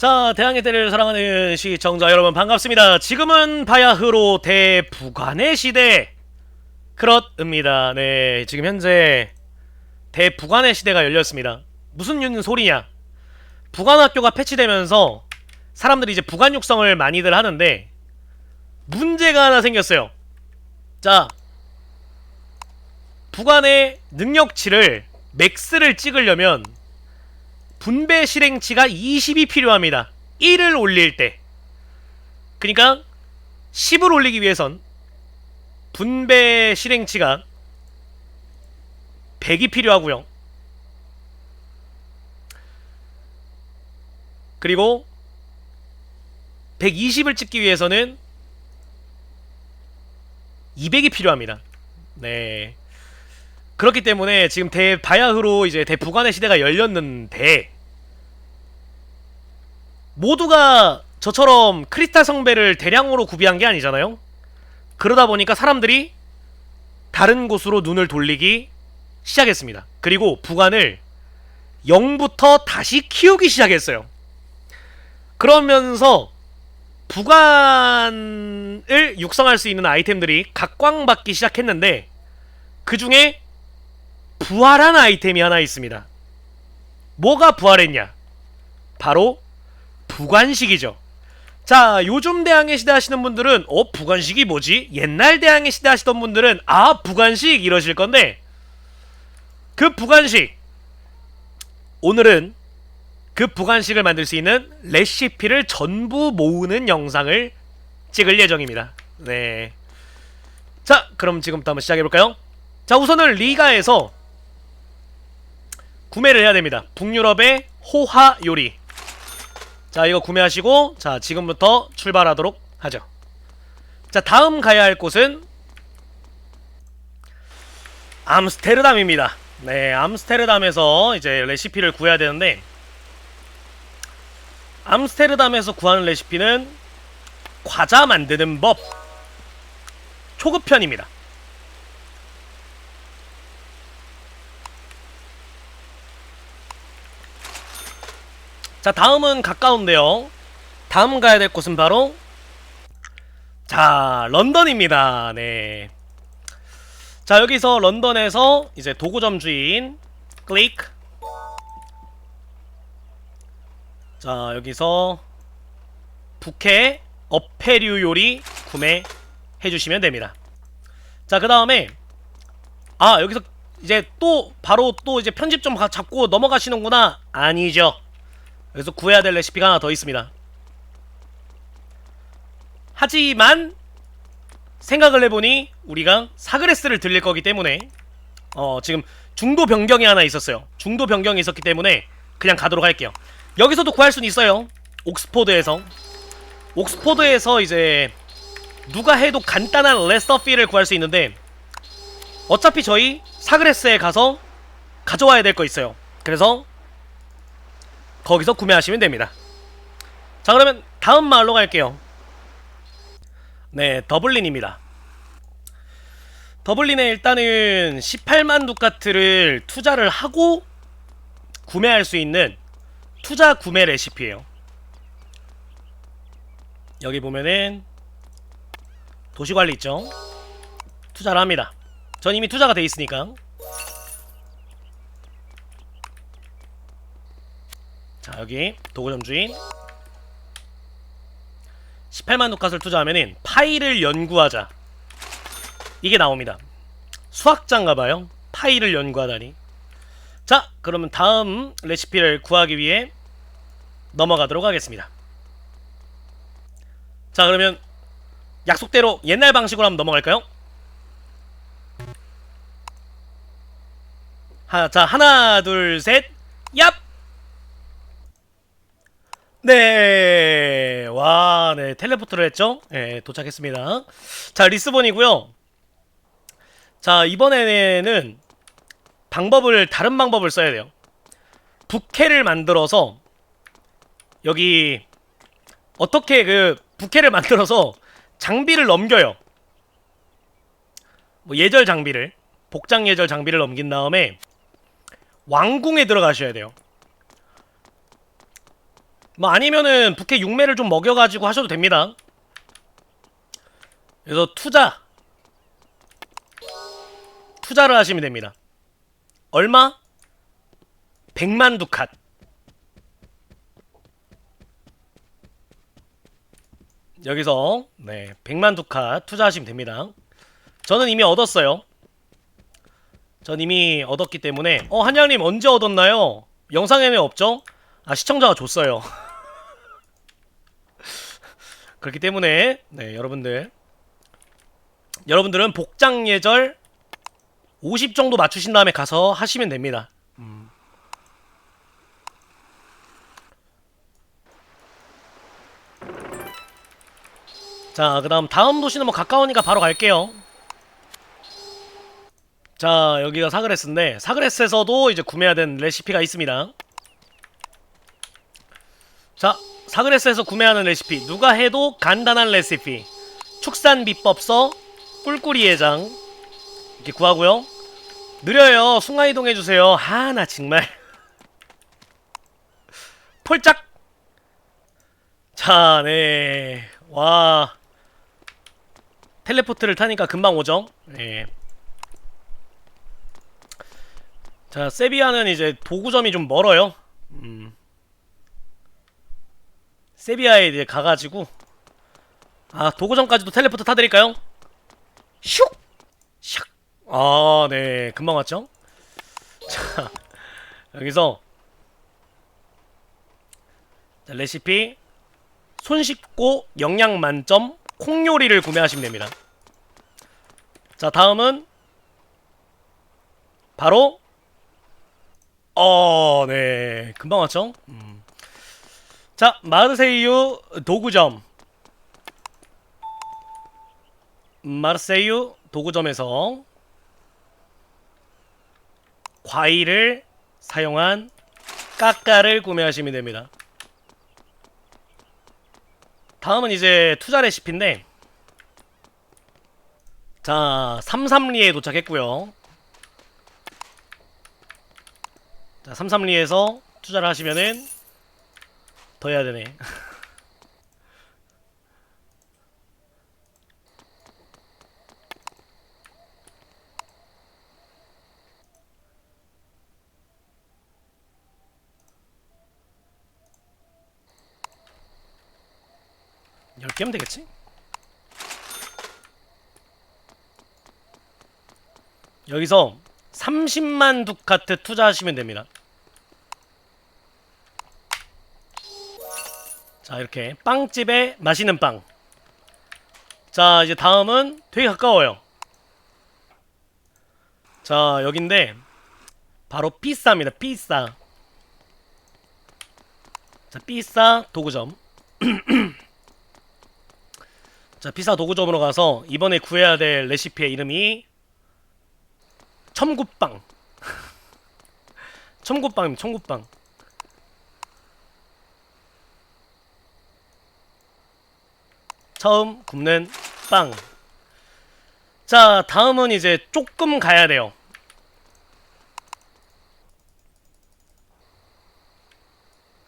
자, 대항해 대를 사랑하는 시청자 여러분 반갑습니다. 지금은 바야흐로 대부관의 시대 크럿입니다. 네, 지금 현재 대부관의 시대가 열렸습니다. 무슨 유- 소리냐? 부관학교가 패치되면서 사람들이 이제 부관 육성을 많이들 하는데 문제가 하나 생겼어요. 자, 부관의 능력치를 맥스를 찍으려면 분배 실행치가 20이 필요합니다. 1을 올릴 때. 그러니까 10을 올리기 위해선 분배 실행치가 100이 필요하고요. 그리고 120을 찍기 위해서는 200이 필요합니다. 네. 그렇기 때문에 지금 대바야흐로 이제 대부관의 시대가 열렸는데 모두가 저처럼 크리스탈 성배를 대량으로 구비한 게 아니잖아요. 그러다 보니까 사람들이 다른 곳으로 눈을 돌리기 시작했습니다. 그리고 부관을 0부터 다시 키우기 시작했어요. 그러면서 부관을 육성할 수 있는 아이템들이 각광받기 시작했는데 그 중에 부활한 아이템이 하나 있습니다. 뭐가 부활했냐? 바로 부관식이죠. 자, 요즘 대항해 시대 하시는 분들은 어, 부관식이 뭐지? 옛날 대항해 시대 하시던 분들은 아, 부관식 이러실 건데 그 부관식 오늘은 그 부관식을 만들 수 있는 레시피를 전부 모으는 영상을 찍을 예정입니다. 네. 자, 그럼 지금부터 한번 시작해 볼까요? 자, 우선은 리가에서 구매를 해야 됩니다. 북유럽의 호화 요리. 자, 이거 구매하시고 자, 지금부터 출발하도록 하죠. 자, 다음 가야 할 곳은 암스테르담입니다. 네, 암스테르담에서 이제 레시피를 구해야 되는데 암스테르담에서 구하는 레시피는 과자 만드는 법 초급편입니다. 자, 다음은 가까운데요. 다음 가야 될 곳은 바로 자, 런던입니다. 네. 자, 여기서 런던에서 이제 도구점 주인 클릭 자, 여기서 부캐 어패류 요리 구매해 주시면 됩니다. 자, 그 다음에 아, 여기서 이제 또 바로 또 이제 편집 좀 가- 잡고 넘어가시는구나. 아니죠. 그래서 구해야 될 레시피가 하나 더 있습니다. 하지만 생각을 해보니 우리가 사그레스를 들릴 거기 때문에 어 지금 중도 변경이 하나 있었어요. 중도 변경이 있었기 때문에 그냥 가도록 할게요. 여기서도 구할 수는 있어요. 옥스포드에서 옥스포드에서 이제 누가 해도 간단한 레서피를 구할 수 있는데 어차피 저희 사그레스에 가서 가져와야 될 거 있어요. 그래서 거기서 구매하시면 됩니다. 자 그러면 다음 마을로 갈게요. 네, 더블린입니다. 더블린에 일단은 18만 두카트를 투자를 하고 구매할 수 있는 투자 구매 레시피예요. 여기 보면은 도시관리 있죠. 투자를 합니다. 전 이미 투자가 돼 있으니까. 여기 도구점 주인. 18만 두카트를 투자하면은 파일을 연구하자. 이게 나옵니다. 수학자인가봐요. 파일을 연구하다니. 자 그러면 다음 레시피를 구하기 위해 넘어가도록 하겠습니다. 자 그러면 약속대로 옛날 방식으로 한번 넘어갈까요? 하, 자 하나 둘셋. 얍! 네, 와, 네, 텔레포트를 했죠? 네, 도착했습니다. 자, 리스본이고요. 자, 이번에는 방법을, 다른 방법을 써야 돼요. 부캐를 만들어서, 여기, 어떻게 그, 부캐를 만들어서 장비를 넘겨요. 뭐, 예절 장비를, 복장 예절 장비를 넘긴 다음에, 왕궁에 들어가셔야 돼요. 뭐 아니면은 부캐 6매를 좀 먹여가지고 하셔도 됩니다. 그래서 투자 투자를 하시면 됩니다. 얼마? 100만 두칸. 여기서 네 100만 두칸 투자하시면 됩니다. 저는 이미 얻었어요. 전 이미 얻었기 때문에 어 한양님 언제 얻었나요? 영상에는 없죠? 아 시청자가 줬어요. 그렇기 때문에 네 여러분들 여러분들은 복장 예절 50 정도 맞추신 다음에 가서 하시면 됩니다. 음. 자, 그다음 다음 도시는 뭐 가까우니까 바로 갈게요. 자, 여기가 사그레스인데 사그레스에서도 이제 구매해야 되는 레시피가 있습니다. 자, 사그레스에서 구매하는 레시피 누가 해도 간단한 레시피 축산 비법서 꿀꿀이 해장 이렇게 구하고요. 느려요. 순간 이동 해 주세요. 아, 나 정말 폴짝. 자, 네. 와. 텔레포트를 타니까 금방 오죠. 네. 자, 세비야는 이제 도구점이 좀 멀어요. 음. 세비야에 이제 가가지고 아 도구점까지도 텔레포트 타드릴까요? 슉! 샥! 아, 네. 금방 왔죠? 자, 여기서 자, 레시피 손쉽고 영양 만점 콩요리를 구매하시면 됩니다. 자, 다음은 바로 어, 네. 금방 왔죠? 음. 자, 마르세유 도구점 마르세유 도구점에서 과일을 사용한 까까를 구매하시면 됩니다. 다음은 이제 투자 레시피인데 자, 삼삼리에 도착했고요. 자, 삼삼리에서 투자를 하시면은 더 해야 되네. 열 개면 되겠지? 여기서 30만 두카트 투자하시면 됩니다. 자, 이렇게 빵집에 맛있는 빵. 자, 이제 다음은 되게 가까워요. 자, 여긴데 바로 피싸입니다. 피싸. 자, 피싸 도구점. 자, 피사 도구점으로 가서 이번에 구해야 될 레시피의 이름이 첨구빵. 첨구빵입니다. 첨구빵. 처음 굽는 빵. 자, 다음은 이제 조금 가야 돼요.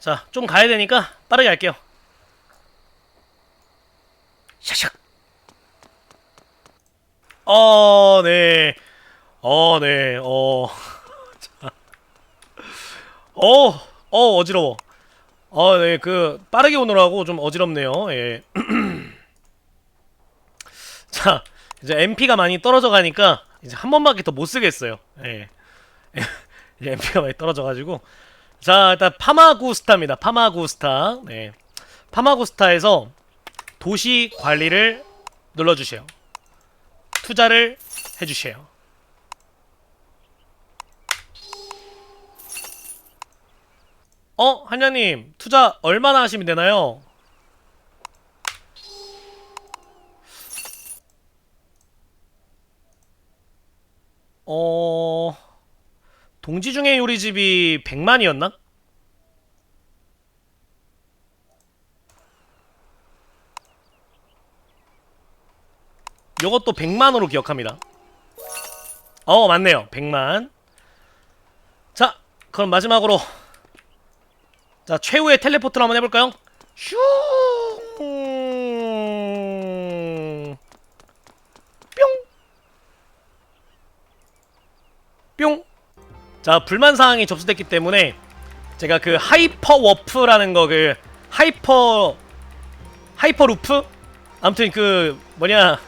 자, 좀 가야 되니까 빠르게 할게요. 샥샥. 어, 네. 어, 네. 어. 자. 어, 어, 어지러워. 어, 네. 그 빠르게 오느라고 좀 어지럽네요. 예. 자, 이제 MP가 많이 떨어져 가니까 이제 한 번밖에 더 못 쓰겠어요. 예. 이제 MP가 많이 떨어져 가지고 자, 일단 파마구스타입니다. 파마구스타. 네. 파마구스타에서 도시 관리를 눌러주세요. 투자를 해주세요. 어, 한야님, 투자 얼마나 하시면 되나요? 어, 동지 중에 요리집이 100만이었나? 요것도 100만으로 기억합니다. 어, 맞네요. 100만. 자, 그럼 마지막으로 자 최후의 텔레포트를 한번 해볼까요? 슈 자 불만 사항이 접수됐기 때문에 제가 그 하이퍼 워프라는 거 그 하이퍼 하이퍼 루프 아무튼 그 뭐냐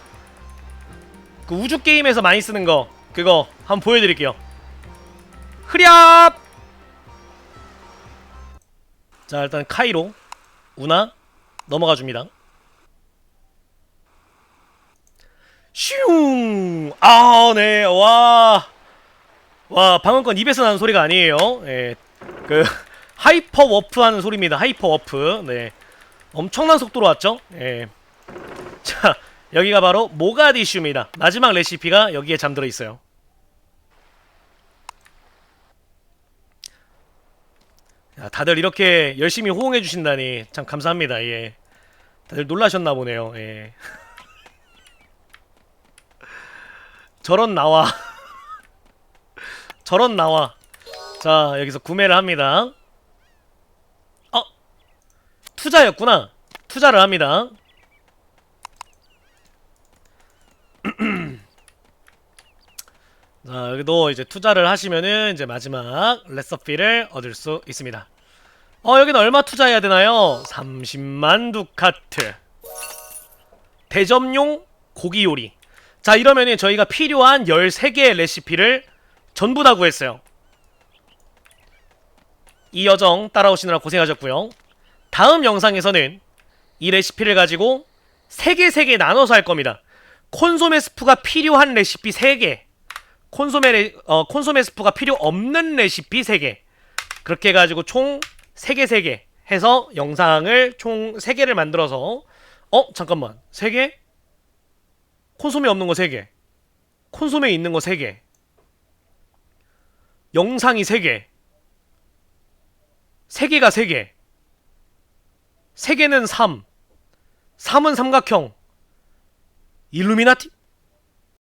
그 우주 게임에서 많이 쓰는 거 그거 한번 보여드릴게요. 흐랴! 자 일단 카이로 우나 넘어가 줍니다. 슝! 아, 네, 와. 와, 방금 건 입에서 나는 소리가 아니에요. 예. 그, 하이퍼 워프 하는 소리입니다. 하이퍼 워프. 네. 엄청난 속도로 왔죠? 예. 자, 여기가 바로 모가디슈입니다. 마지막 레시피가 여기에 잠들어 있어요. 야, 다들 이렇게 열심히 호응해 주신다니 참 감사합니다. 예. 다들 놀라셨나 보네요. 예. 저런 나와. 저런 나와. 자, 여기서 구매를 합니다. 어? 투자였구나. 투자를 합니다. 자, 여기도 이제 투자를 하시면은 이제 마지막 레서피를 얻을 수 있습니다. 어, 여기는 얼마 투자해야 되나요? 30만 두카트. 대접용 고기 요리. 자, 이러면은 저희가 필요한 13개의 레시피를 전부 다 구했어요. 이 여정 따라오시느라 고생하셨고요. 다음 영상에서는 이 레시피를 가지고 3개 3개 나눠서 할 겁니다. 콘소메 스프가 필요한 레시피 3개. 콘소메 레, 어, 콘소메 스프가 필요 없는 레시피 3개. 그렇게 해 가지고 총 3개 3개 해서 영상을 총 3개를 만들어서 어, 잠깐만. 3개? 콘소메 없는 거 3개. 콘소메 있는 거 3개. 영상이 3개. 3개가 3개. 3개는 3. 3은 삼각형. 일루미나티?